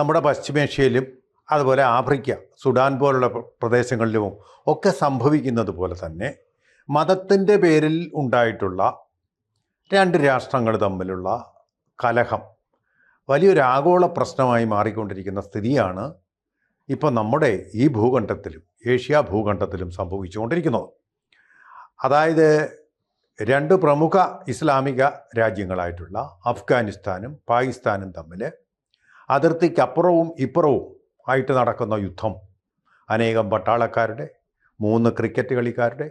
നമ്മുടെ പശ്ചിമേഷ്യയിലും അതുപോലെ Africa Sudan പോലുള്ള പ്രദേശങ്ങളിലും ഒക്കെ സംഭവിക്കുന്നത് പോലെ തന്നെ മതത്തിന്റെ പേരിൽ ഉണ്ടായിട്ടുള്ള രണ്ട് രാഷ്ട്രങ്ങൾ തമ്മിലുള്ള കലഹം വലിയൊരു ആഗോള പ്രശ്നമായി മാറിക്കൊണ്ടിരിക്കുന്ന സ്ഥിതിയാണ് ഇപ്പോൾ നമ്മുടെ ഈ ഭൂഖണ്ഡത്തിലും ഏഷ്യ ഭൂഖണ്ഡത്തിലും സംഭവിച്ചുകൊണ്ടിരിക്കുന്നത്. അതായത് രണ്ട് പ്രമുഖ ഇസ്ലാമിക രാജ്യങ്ങളായിട്ടുള്ള അഫ്ഗാനിസ്ഥാനും പാകിസ്ഥാനും തമ്മിൽ അതിർത്തിക്കപ്പുറവും ഇപ്പുറവും ആയിട്ട് നടക്കുന്ന യുദ്ധം. അനേകം പട്ടാളക്കാരുടെ മൂന്ന് ക്രിക്കറ്റ് കളിക്കാരുടെ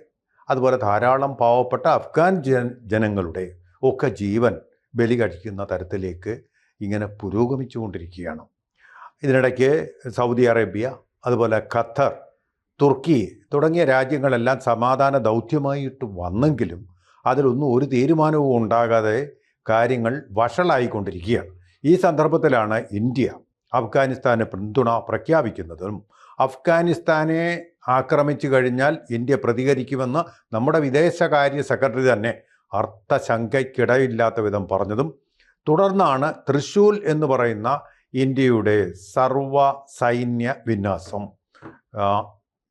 അതുപോലെ ധാരാളം പാവപ്പെട്ട അഫ്ഗാൻ ജന ജനങ്ങളുടെ ഒക്കെ ജീവൻ ബലി കഴിക്കുന്ന തരത്തിലേക്ക് ഇങ്ങനെ പുരോഗമിച്ചുകൊണ്ടിരിക്കുകയാണ്. ഇതിനിടയ്ക്ക് സൗദി അറേബ്യ അതുപോലെ ഖത്തർ തുർക്കി തുടങ്ങിയ രാജ്യങ്ങളെല്ലാം സമാധാന ദൗത്യമായിട്ട് വന്നെങ്കിലും അതിലൊന്നും ഒരു തീരുമാനവും ഉണ്ടാകാതെ കാര്യങ്ങൾ വഷളായിക്കൊണ്ടിരിക്കുകയാണ്. ഈ സന്ദർഭത്തിലാണ് ഇന്ത്യ അഫ്ഗാനിസ്ഥാന് പിന്തുണ പ്രഖ്യാപിക്കുന്നതും. അഫ്ഗാനിസ്ഥാനെ ആക്രമിച്ചു കഴിഞ്ഞാൽ ഇന്ത്യ പ്രതികരിക്കുമെന്ന് നമ്മുടെ വിദേശകാര്യ സെക്രട്ടറി തന്നെ അർത്ഥശങ്കയ്ക്കിടയില്ലാത്ത വിധം പറഞ്ഞതും. തുടർന്നാണ് തൃശൂൽ എന്ന് പറയുന്ന ഇന്ത്യയുടെ സർവ സൈന്യ വിന്യാസം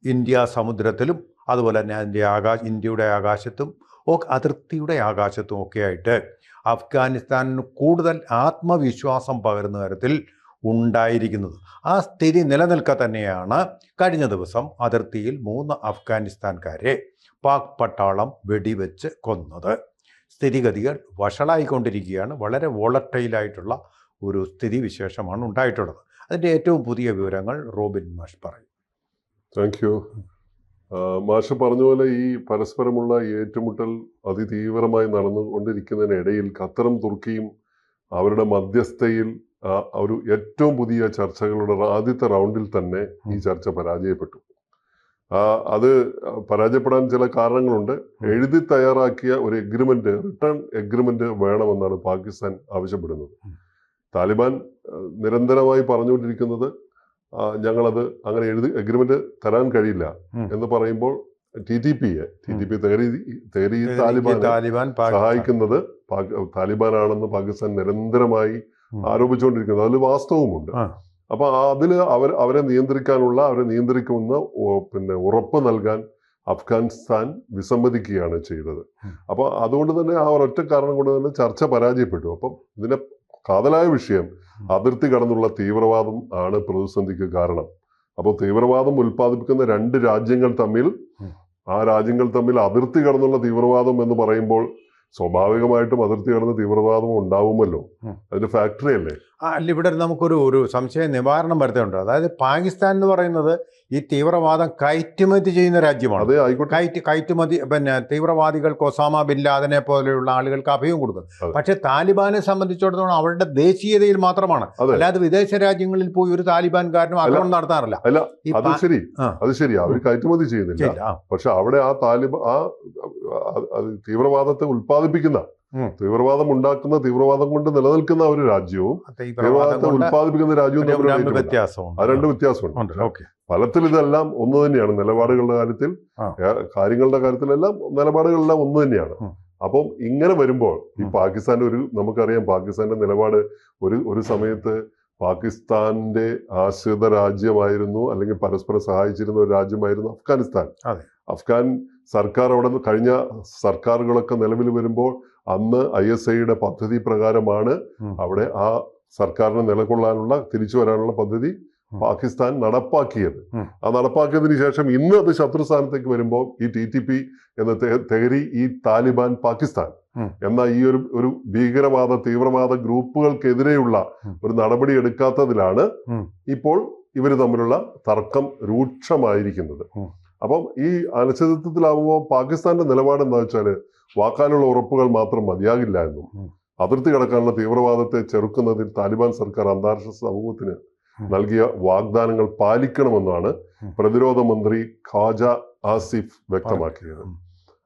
ഇന്ത്യ സമുദ്രത്തിലും അതുപോലെ തന്നെ അതിന്റെ ആകാശ ഇന്ത്യയുടെ ആകാശത്തും അതിർത്തിയുടെ ആകാശത്തും ഒക്കെ ആയിട്ട് അഫ്ഗാനിസ്ഥാനിന് കൂടുതൽ ആത്മവിശ്വാസം പകരുന്ന തരത്തിൽ ഉണ്ടായിരിക്കുന്നത്. ആ സ്ഥിതി നിലനിൽക്കുക തന്നെയാണ് കഴിഞ്ഞ ദിവസം അതിർത്തിയിൽ മൂന്ന് അഫ്ഗാനിസ്ഥാൻകാരെ പാക് പട്ടാളം വെടിവെച്ച് കൊന്നത്. സ്ഥിതിഗതികൾ വഷളായിക്കൊണ്ടിരിക്കുകയാണ്. വളരെ വോളട്ടൈലായിട്ടുള്ള ഒരു സ്ഥിതി വിശേഷമാണ് ഉണ്ടായിട്ടുള്ളത്. അതിന്റെ ഏറ്റവും പുതിയ വിവരങ്ങൾ റോബിൻ മാഷ് പറയും. താങ്ക് മാഷ് പറഞ്ഞ പോലെ ഈ പരസ്പരമുള്ള ഏറ്റുമുട്ടൽ അതിതീവ്രമായി നടന്നുകൊണ്ടിരിക്കുന്നതിനിടയിൽ ഖത്തറും തുർക്കിയും അവരുടെ മധ്യസ്ഥയിൽ ഒരു ഏറ്റവും പുതിയ ചർച്ചകളുടെ ആദ്യത്തെ റൗണ്ടിൽ തന്നെ ഈ ചർച്ച പരാജയപ്പെട്ടു. അത് പരാജയപ്പെടാൻ ചില കാരണങ്ങളുണ്ട്. എഴുതി തയ്യാറാക്കിയ ഒരു എഗ്രിമെന്റ് റിട്ടേൺ എഗ്രിമെന്റ് വേണമെന്നാണ് പാകിസ്ഥാൻ ആവശ്യപ്പെടുന്നത്. താലിബാൻ നിരന്തരമായി പറഞ്ഞുകൊണ്ടിരിക്കുന്നത് ഞങ്ങളത് അങ്ങനെ എഴുതി അഗ്രിമെന്റ് തരാൻ കഴിയില്ല എന്ന് പറയുമ്പോൾ ടി ടി പിയെ ടി ടി പി തേറി താലിബാൻ സഹായിക്കുന്നത് താലിബാനാണെന്ന് പാകിസ്ഥാൻ നിരന്തരമായി. ആരോപിച്ചുകൊണ്ടിരിക്കുന്നത് അതിൽ വാസ്തവമുണ്ട്. അപ്പൊ അതിൽ അവർ അവരെ നിയന്ത്രിക്കാനുള്ള അവരെ നിയന്ത്രിക്കുന്ന പിന്നെ ഉറപ്പ് നൽകാൻ അഫ്ഗാനിസ്ഥാൻ വിസമ്മതിക്കുകയാണ് ചെയ്തത്. അപ്പോൾ അപ്പൊ അതുകൊണ്ട് തന്നെ ആ ഒരൊറ്റ കാരണം കൊണ്ട് തന്നെ ചർച്ച പരാജയപ്പെട്ടു. അപ്പം ഇതിന്റെ കാതലായ വിഷയം. അതിർത്തി കടന്നുള്ള തീവ്രവാദം ആണ് പ്രതിസന്ധിക്ക് കാരണം. അപ്പോൾ തീവ്രവാദം ഉൽപ്പാദിപ്പിക്കുന്ന രണ്ട് രാജ്യങ്ങൾ തമ്മിൽ ആ രാജ്യങ്ങൾ തമ്മിൽ അതിർത്തി കടന്നുള്ള തീവ്രവാദം എന്ന് പറയുമ്പോൾ സ്വാഭാവികമായിട്ടും അതിർത്തി കടന്ന് തീവ്രവാദം ഉണ്ടാവുമല്ലോ. അതിന് അതിന്റെ ഫാക്ടറി അല്ലേ? അല്ല ഇവിടെ നമുക്കൊരു ഒരു സംശയ നിവാരണം വരുത്തുന്നുണ്ട് അതായത് പാകിസ്ഥാൻ എന്ന് പറയുന്നത് ഈ തീവ്രവാദം കയറ്റുമതി ചെയ്യുന്ന രാജ്യമാണ്. അത് ആയിക്കോട്ടെ. കയറ്റ് കയറ്റുമതി പിന്നെ തീവ്രവാദികൾക്ക് ഒസാമ ബിൻ ലാദനെ പോലെയുള്ള ആളുകൾക്ക് അഭയം കൊടുക്കും പക്ഷെ താലിബാനെ സംബന്ധിച്ചിടത്തോളം അവരുടെ ദേശീയതയിൽ മാത്രമാണ്. അല്ലാതെ വിദേശ രാജ്യങ്ങളിൽ പോയി ഒരു താലിബാൻകാരനും ആക്രമണം നടത്താറില്ല. അല്ല, അത് ശരി. അത് ശരി. അവർ കയറ്റുമതി ചെയ്യുന്നില്ല. പക്ഷെ അവിടെ ആ താലിബ ആ ആ- അത് തീവ്രവാദത്തെ ഉൽപ്പാദിപ്പിക്കുന്ന തീവ്രവാദം ഉണ്ടാക്കുന്ന തീവ്രവാദം കൊണ്ട് നിലനിൽക്കുന്ന ഒരു രാജ്യവും തീവ്രവാദത്തെ ഉൽപ്പാദിപ്പിക്കുന്ന രാജ്യവും വ്യത്യാസം രണ്ട് വ്യത്യാസമുണ്ട്. രണ്ട് വ്യത്യാസമുണ്ട്. ഫലത്തിൽ ഇതെല്ലാം ഒന്ന് തന്നെയാണ്. നിലപാടുകളുടെ കാര്യത്തിൽ കാര്യങ്ങളുടെ കാര്യത്തിലെല്ലാം നിലപാടുകളെല്ലാം ഒന്ന് തന്നെയാണ്. അപ്പം ഇങ്ങനെ വരുമ്പോൾ ഈ. പാകിസ്ഥാന്റെ ഒരു നമുക്കറിയാം പാകിസ്ഥാന്റെ നിലപാട് ഒരു ഒരു സമയത്ത് പാകിസ്ഥാന്റെ ആശ്രിത രാജ്യമായിരുന്നു അല്ലെങ്കിൽ പരസ്പരം സഹായിച്ചിരുന്ന ഒരു രാജ്യമായിരുന്നു അഫ്ഗാനിസ്ഥാൻ. അഫ്ഗാൻ സർക്കാർ അവിടെ നിന്ന് കഴിഞ്ഞ സർക്കാരുകളൊക്കെ നിലവിൽ വരുമ്പോൾ അന്ന് ഐ എസ് ഐയുടെ പദ്ധതി പ്രകാരമാണ് അവിടെ ആ സർക്കാരിന് നിലകൊള്ളാനുള്ള തിരിച്ചു വരാനുള്ള പദ്ധതി പാകിസ്ഥാൻ നടപ്പാക്കിയത്. ആ നടപ്പാക്കിയതിന് ശേഷം ഇന്ന് അത് ശത്രു സ്ഥാനത്തേക്ക് വരുമ്പോൾ ഈ ടി ടി പി എന്ന തെഹരി ഈ താലിബാൻ പാകിസ്ഥാൻ. എന്ന ഈ ഒരു ഒരു ഭീകരവാദ തീവ്രവാദ ഗ്രൂപ്പുകൾക്കെതിരെയുള്ള ഒരു നടപടി എടുക്കാത്തതിലാണ് ഇപ്പോൾ ഇവർ തമ്മിലുള്ള തർക്കം രൂക്ഷമായിരിക്കുന്നത്. അപ്പം ഈ അനിശ്ചിതത്വത്തിലാവുമ്പോൾ പാകിസ്ഥാന്റെ നിലപാട് എന്താ വെച്ചാൽ വാക്കാലുള്ള ഉറപ്പുകൾ മാത്രം മതിയാകില്ല എന്നും. അതിർത്തി കടക്കാനുള്ള തീവ്രവാദത്തെ ചെറുക്കുന്നതിൽ താലിബാൻ സർക്കാർ അന്താരാഷ്ട്ര സമൂഹത്തിന് നൽകിയ വാഗ്ദാനങ്ങൾ പാലിക്കണമെന്നാണ് പ്രതിരോധ മന്ത്രി ഖാജ ആസിഫ് വ്യക്തമാക്കിയത്.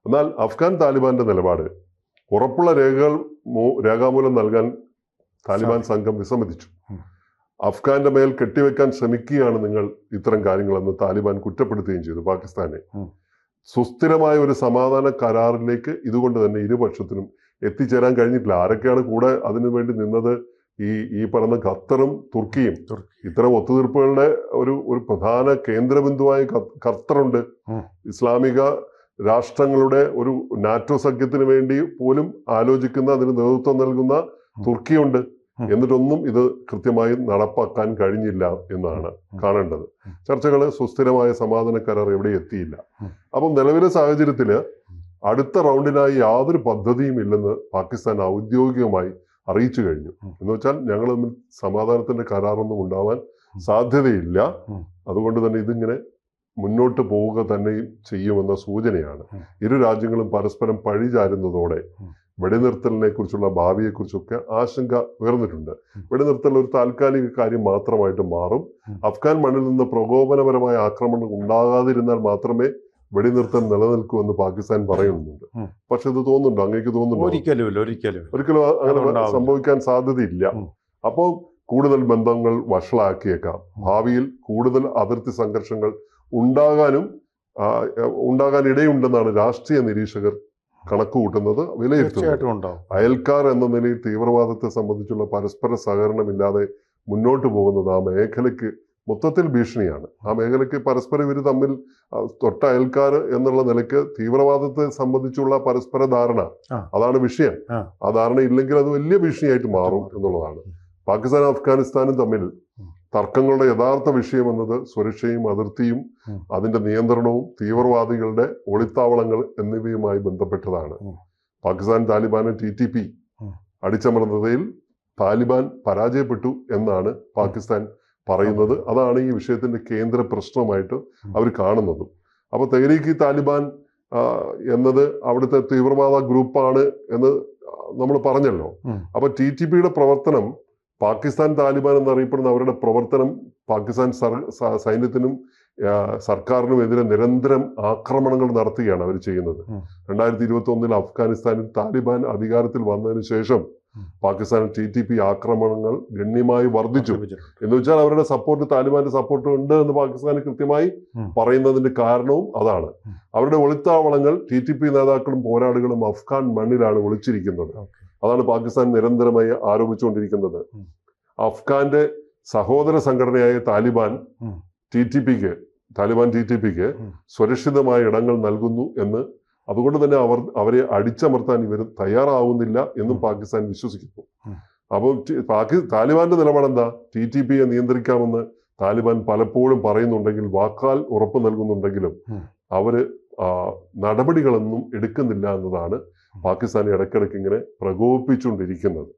എന്നാൽ അഫ്ഗാൻ താലിബാന്റെ നിലപാട് ഉറപ്പുള്ള രേഖകൾ രേഖാമൂലം നൽകാൻ താലിബാൻ സംഘം വിസമ്മതിച്ചു. അഫ്ഗാന്റെ മേൽ കെട്ടിവെക്കാൻ ശ്രമിക്കുകയാണ് നിങ്ങൾ ഇത്തരം കാര്യങ്ങളെന്ന് താലിബാൻ കുറ്റപ്പെടുത്തുകയും ചെയ്തു പാകിസ്ഥാനെ. സുസ്ഥിരമായ ഒരു സമാധാന കരാറിലേക്ക് ഇതുകൊണ്ട് തന്നെ ഇരുപക്ഷത്തിനും എത്തിച്ചേരാൻ കഴിഞ്ഞിട്ടില്ല. ആരൊക്കെയാണ് കൂടെ അതിനു വേണ്ടി നിന്നത്? ഈ ഈ പറഞ്ഞ ഖത്തറും തുർക്കിയും. തുർക്കി. ഇത്തരം ഒത്തുതീർപ്പുകളുടെ ഒരു ഒരു പ്രധാന കേന്ദ്രബിന്ദുവായി ഖത്തറുണ്ട്. ഇസ്ലാമിക രാഷ്ട്രങ്ങളുടെ ഒരു നാറ്റോ സഖ്യത്തിന് വേണ്ടി പോലും ആലോചിക്കുന്ന അതിന് നേതൃത്വം നൽകുന്ന തുർക്കിയുണ്ട്. എന്നിട്ടൊന്നും ഇത് കൃത്യമായി നടപ്പാക്കാൻ കഴിഞ്ഞില്ല എന്നാണ് കാണേണ്ടത്. ചർച്ചകൾ സുസ്ഥിരമായ സമാധാന കരാർ എവിടെ എത്തിയില്ല. അപ്പം നിലവിലെ സാഹചര്യത്തിൽ അടുത്ത റൗണ്ടിനായി യാതൊരു പദ്ധതിയും ഇല്ലെന്ന് പാകിസ്ഥാൻ ഔദ്യോഗികമായി അറിയിച്ചു കഴിഞ്ഞു. എന്ന് വെച്ചാൽ ഞങ്ങൾ തമ്മിൽ സമാധാനത്തിന്റെ കരാറൊന്നും ഉണ്ടാവാൻ സാധ്യതയില്ല. അതുകൊണ്ട് തന്നെ ഇതിങ്ങനെ മുന്നോട്ട് പോവുക തന്നെയും ചെയ്യുമെന്ന സൂചനയാണ്. ഇരു രാജ്യങ്ങളും പരസ്പരം പഴിചാരുന്നതോടെ. വെടിനിർത്തലിനെ കുറിച്ചുള്ള ഭാവിയെക്കുറിച്ചൊക്കെ ആശങ്ക ഉയർന്നിട്ടുണ്ട്. വെടിനിർത്തൽ ഒരു താൽക്കാലിക കാര്യം മാത്രമായിട്ട് മാറും. അഫ്ഗാൻ മണ്ണിൽ നിന്ന് പ്രകോപനപരമായ ആക്രമണം ഉണ്ടാകാതിരുന്നാൽ മാത്രമേ വെടിനിർത്തൽ നിലനിൽക്കൂ എന്ന് പാകിസ്ഥാൻ പറയുന്നുണ്ട്. പക്ഷെ ഇത് തോന്നുന്നുണ്ടോ? അങ്ങേക്ക് തോന്നുന്നുണ്ടോ? ഒരിക്കലും ഒരിക്കലും ഒരിക്കലും അങ്ങനെ സംഭവിക്കാൻ സാധ്യതയില്ല. അപ്പോൾ കൂടുതൽ ബന്ധങ്ങൾ വഷളാക്കിയേക്കാം. ഭാവിയിൽ കൂടുതൽ അതിർത്തി സംഘർഷങ്ങൾ ഉണ്ടാകാനും ഉണ്ടാകാൻ ഇടയുണ്ടെന്നാണ് രാഷ്ട്രീയ നിരീക്ഷകർ കണക്ക് കൂട്ടുന്നത് വിലയിരുത്തുന്നത്. അയൽക്കാർ എന്ന നിലയിൽ തീവ്രവാദത്തെ സംബന്ധിച്ചുള്ള പരസ്പര സഹകരണമില്ലാതെ മുന്നോട്ട് പോകുന്നത് ആ മേഖലയ്ക്ക് മൊത്തത്തിൽ ഭീഷണിയാണ്. ആ മേഖലയ്ക്ക് പരസ്പരം ഇവർ തമ്മിൽ തൊട്ട അയൽക്കാർ എന്നുള്ള നിലയ്ക്ക് തീവ്രവാദത്തെ സംബന്ധിച്ചുള്ള പരസ്പര ധാരണ അതാണ് വിഷയം. ആ. ധാരണ ഇല്ലെങ്കിൽ അത് വലിയ ഭീഷണിയായിട്ട് മാറും. എന്നുള്ളതാണ്. പാകിസ്ഥാനും അഫ്ഗാനിസ്ഥാനും തമ്മിൽ. തർക്കങ്ങളുടെ യഥാർത്ഥ വിഷയം എന്നത് സുരക്ഷയും അതിർത്തിയും അതിന്റെ നിയന്ത്രണവും തീവ്രവാദികളുടെ ഒളിത്താവളങ്ങൾ എന്നിവയുമായി ബന്ധപ്പെട്ടതാണ്. പാകിസ്ഥാൻ താലിബാന് ടി ടി പി അടിച്ചമർന്നതയിൽ താലിബാൻ പരാജയപ്പെട്ടു എന്നാണ് പാകിസ്ഥാൻ പറയുന്നത്. അതാണ് ഈ വിഷയത്തിന്റെ കേന്ദ്ര പ്രശ്നമായിട്ട് അവർ കാണുന്നതും. അപ്പൊ തെഹരീക്ക് താലിബാൻ എന്നത് അവിടുത്തെ തീവ്രവാദ ഗ്രൂപ്പാണ് എന്ന് നമ്മൾ പറഞ്ഞല്ലോ. അപ്പൊ ടി ടി പിയുടെ പ്രവർത്തനം പാകിസ്ഥാൻ താലിബാൻ എന്നറിയപ്പെടുന്ന അവരുടെ പ്രവർത്തനം പാകിസ്ഥാൻ സർ- സൈന്യത്തിനും സർക്കാരിനും എതിരെ നിരന്തരം ആക്രമണങ്ങൾ നടത്തുകയാണ് അവർ ചെയ്യുന്നത്. രണ്ടായിരത്തി ഇരുപത്തി ഒന്നിൽ അഫ്ഗാനിസ്ഥാനിൽ താലിബാൻ അധികാരത്തിൽ വന്നതിന് ശേഷം. പാകിസ്ഥാൻ ടി ടി പി ആക്രമണങ്ങൾ ഗണ്യമായി വർദ്ധിച്ചു എന്ന് വെച്ചാൽ അവരുടെ സപ്പോർട്ട് താലിബാന്റെ സപ്പോർട്ട് ഉണ്ട് എന്ന് പാകിസ്ഥാൻ കൃത്യമായി. പറയുന്നതിന്റെ കാരണവും അതാണ് അവരുടെ ഒളിത്താവളങ്ങൾ ടി ടി പി നേതാക്കളും പോരാളികളും അഫ്ഗാൻ മണ്ണിലാണ് ഒളിച്ചിരിക്കുന്നത്. അതാണ് പാകിസ്ഥാൻ നിരന്തരമായി ആരോപിച്ചുകൊണ്ടിരിക്കുന്നത്. അഫ്ഗാന്റെ സഹോദര സംഘടനയായ താലിബാൻ. ടി ടി പിക്ക് താലിബാൻ ടി ടി പിക്ക് സുരക്ഷിതമായ ഇടങ്ങൾ നൽകുന്നു എന്ന് അതുകൊണ്ട് തന്നെ അവർ അവരെ അടിച്ചമർത്താൻ ഇവർ തയ്യാറാവുന്നില്ല എന്നും പാകിസ്ഥാൻ വിശ്വസിക്കുന്നു. അപ്പോൾ പാകി താലിബാന്റെ നിലപാടെന്താ ടി ടി പിയെ നിയന്ത്രിക്കാമെന്ന് താലിബാൻ പലപ്പോഴും പറയുന്നുണ്ടെങ്കിൽ വാക്കാൽ ഉറപ്പ് നൽകുന്നുണ്ടെങ്കിലും. അവർ നടപടികളൊന്നും എടുക്കുന്നില്ല എന്നതാണ് പാകിസ്ഥാൻ ഇടയ്ക്കിടയ്ക്ക് ഇങ്ങനെ പ്രകോപിപ്പിച്ചുകൊണ്ടിരിക്കുന്നത്.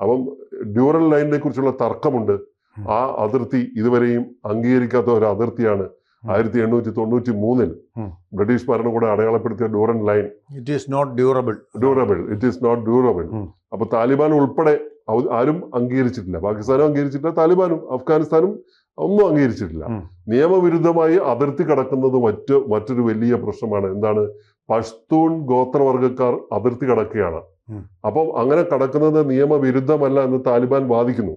അപ്പം ഡ്യൂറൽ ലൈനിനെ കുറിച്ചുള്ള തർക്കമുണ്ട്. ആ അതിർത്തി ഇതുവരെയും അംഗീകരിക്കാത്ത ഒരു അതിർത്തിയാണ്. ആയിരത്തി എണ്ണൂറ്റി തൊണ്ണൂറ്റി മൂന്നിൽ ബ്രിട്ടീഷ് ഭരണകൂടം അടയാളപ്പെടുത്തിയ Durand line. It is not durable durable it is not durable. അപ്പൊ താലിബാൻ ഉൾപ്പെടെ ആരും അംഗീകരിച്ചിട്ടില്ല. പാകിസ്ഥാനും അംഗീകരിച്ചിട്ടില്ല. താലിബാനും അഫ്ഗാനിസ്ഥാനും ഒന്നും അംഗീകരിച്ചിട്ടില്ല. നിയമവിരുദ്ധമായി അതിർത്തി കടക്കുന്നത് മറ്റ് മറ്റൊരു വലിയ പ്രശ്നമാണ്. എന്താണ്? പഷ്തൂൺ ഗോത്രവർഗക്കാർ അതിർത്തി കടക്കുകയാണ്. അപ്പം അങ്ങനെ കടക്കുന്നത് നിയമവിരുദ്ധമല്ല എന്ന് താലിബാൻ വാദിക്കുന്നു.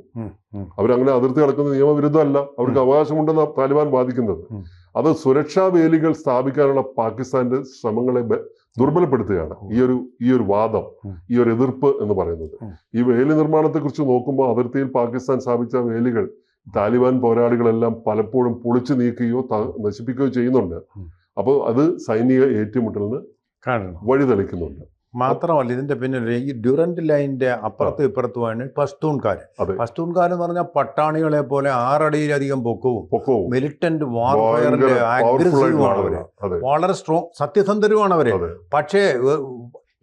അവരങ്ങനെ അതിർത്തി കടക്കുന്നത് നിയമവിരുദ്ധമല്ല. അവർക്ക് അവകാശമുണ്ടെന്ന് താലിബാൻ വാദിക്കുന്നത്. അത് സുരക്ഷാ വേലികൾ സ്ഥാപിക്കാനുള്ള പാകിസ്ഥാന്റെ ശ്രമങ്ങളെ ദുർബലപ്പെടുത്തുകയാണ്. ഈ ഒരു ഈ ഒരു വാദം ഈ ഒരു എതിർപ്പ് എന്ന് പറയുന്നത്. ഈ വേലി നിർമ്മാണത്തെ കുറിച്ച് നോക്കുമ്പോൾ അതിർത്തിയിൽ പാകിസ്ഥാൻ സ്ഥാപിച്ച വേലികൾ താലിബാൻ പോരാളികളെല്ലാം പലപ്പോഴും പൊളിച്ചു നീക്കുകയോ നശിപ്പിക്കുകയോ ചെയ്യുന്നുണ്ട്. അപ്പോൾ അത് സൈനിക ഏറ്റുമുട്ടലിന് കാണണം. വഴിതെളിക്കുന്നുണ്ട്. മാത്രമല്ല ഇതിന്റെ പിന്നിൽ ഈ ഡ്യൂറന്റ് ലൈനിന്റെ അപ്പുറത്തും ഇപ്പുറത്തുമാണ് പസ്തൂൺകാർ പസ്തൂൺകാർ എന്ന് പറഞ്ഞാൽ പട്ടാണികളെ പോലെ ആറടിയിലധികം പൊക്കവും പൊക്കവും. മിലിറ്റന്റ് വാർഫയറിന്റെ ഭയങ്കര powerful അഗ്രസീവ് ആയിട്ടുള്ള ആണ് അവർ. വളരെ സ്ട്രോങ് സത്യസന്ധരുമാണ് അവർ. പക്ഷേ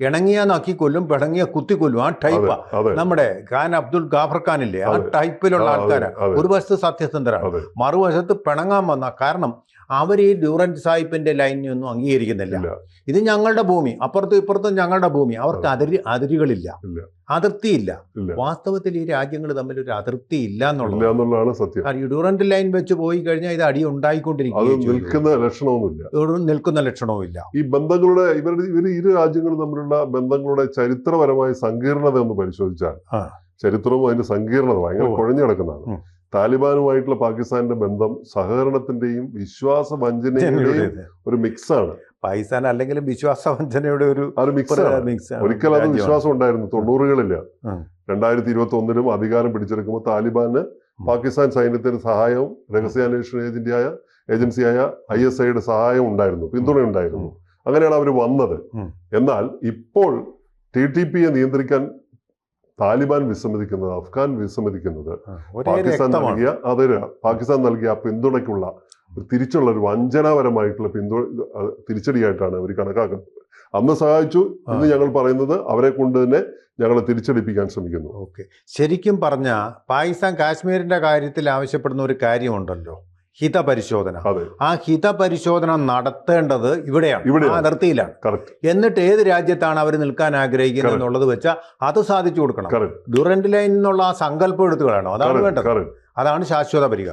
ഇണങ്ങിയാന്നാക്കി ഇണങ്ങിയ നക്കി കൊല്ലും പിണങ്ങിയ കുത്തി കൊല്ലും ആ. ടൈപ്പാ നമ്മുടെ ഖാൻ അബ്ദുൽ ഗാഫർ ഖാൻ ഇല്ലേ ആ ടൈപ്പിലുള്ള ആൾക്കാരാണ് ഒരു വശത്ത് സത്യസന്ധരാണ്. മറുവശത്ത് പിണങ്ങാൻ വന്ന കാരണം അവർ ഈ ഡ്യൂറന്റ് സാഹിബിന്റെ ലൈനിനൊന്നും അംഗീകരിക്കുന്നില്ല. ഇത് ഞങ്ങളുടെ ഭൂമി അപ്പുറത്തും ഇപ്പുറത്തും ഞങ്ങളുടെ ഭൂമി. അവർക്ക് അതിരി അതിരുകളില്ല. അതിർത്തിയില്ല. വാസ്തവത്തിൽ ഈ രാജ്യങ്ങൾ തമ്മിൽ ഒരു അതിർത്തി ഇല്ല ഇല്ല എന്നുള്ളത് എന്നുള്ളതാണ് സത്യം. ഡ്യൂറന്റ് ഡ്യൂറന്റ് ലൈൻ വെച്ച് പോയി കഴിഞ്ഞാൽ ഇത് അടി ഉണ്ടായിക്കൊണ്ടിരിക്കും നിൽക്കുന്ന ലക്ഷണമൊന്നുമില്ല. ഒരു നിൽക്കുന്ന ലക്ഷണവും ഇല്ല. ഈ ബന്ധങ്ങളുടെ ഇവരുടെ ഇവർ ഇരു രാജ്യങ്ങളും തമ്മിലുള്ള ബന്ധങ്ങളുടെ ചരിത്രപരമായ സങ്കീർണത ഒന്ന് പരിശോധിച്ചാൽ ചരിത്രവും അതിന്റെ സങ്കീർണത ഭയങ്കര കുഴഞ്ഞു കിടക്കുന്നതാണ്. താലിബാനുമായിട്ടുള്ള പാകിസ്ഥാന്റെ ബന്ധം സഹകരണത്തിന്റെയും വിശ്വാസ വഞ്ചനയുടെയും ഒരു മിക്സാണ്. പാകിസ്ഥാൻ അല്ലെങ്കിൽ വിശ്വാസ വഞ്ചനയുടെ ഒരു മിക്സ് ഒരിക്കൽ അത് വിശ്വാസം ഉണ്ടായിരുന്നു തൊണ്ണൂറുകളില്ല. രണ്ടായിരത്തി ഇരുപത്തി ഒന്നിലും അധികാരം പിടിച്ചെടുക്കുമ്പോൾ താലിബാന് പാകിസ്ഥാൻ സൈന്യത്തിന്റെ സഹായവും രഹസ്യാന്വേഷണ ഏജന്റിയായ ഏജൻസിയായ ഐ എസ് ഐയുടെ സഹായം ഉണ്ടായിരുന്നു. പിന്തുണ ഉണ്ടായിരുന്നു. അങ്ങനെയാണ് അവർ വന്നത്. എന്നാൽ ഇപ്പോൾ ടി ടി പിയെ നിയന്ത്രിക്കാൻ താലിബാൻ വിസമ്മതിക്കുന്നത് അഫ്ഗാൻ വിസമ്മതിക്കുന്നത് പാകിസ്ഥാൻ നൽകിയ അതൊരു പാകിസ്ഥാൻ നൽകിയ ആ പിന്തുണയ്ക്കുള്ള ഒരു തിരിച്ചുള്ള ഒരു വഞ്ചനാപരമായിട്ടുള്ള പിന്തുണ അത് തിരിച്ചടിയായിട്ടാണ് അവർ കണക്കാക്കുന്നത്. അന്ന് സഹായിച്ചു. ഇന്ന് ഞങ്ങൾ പറയുന്നത് അവരെ കൊണ്ട് തന്നെ ഞങ്ങളെ തിരിച്ചടിപ്പിക്കാൻ ശ്രമിക്കുന്നു. ഓക്കെ. ശരിക്കും പറഞ്ഞാൽ പാകിസ്ഥാൻ കാശ്മീരിന്റെ കാര്യത്തിൽ ആവശ്യപ്പെടുന്ന ഒരു കാര്യമുണ്ടല്ലോ. ഹിതപരിശോധന. ആ ഹിതപരിശോധന നടത്തേണ്ടത് ഇവിടെയാണ്. ഇവിടെ അതിർത്തിയിലാണ്. എന്നിട്ട് ഏത് രാജ്യത്താണ് അവർ നിൽക്കാൻ ആഗ്രഹിക്കുന്നത്. എന്നുള്ളത് വെച്ചാൽ അത് സാധിച്ചു കൊടുക്കണം. ഡ്യൂറന്റ് ലൈൻ എന്നുള്ള ആ സങ്കല്പം എടുത്തു കളയണം. അതാണ് വേണ്ടത്. അതാണ് ശാശ്വത പരിഹാരം.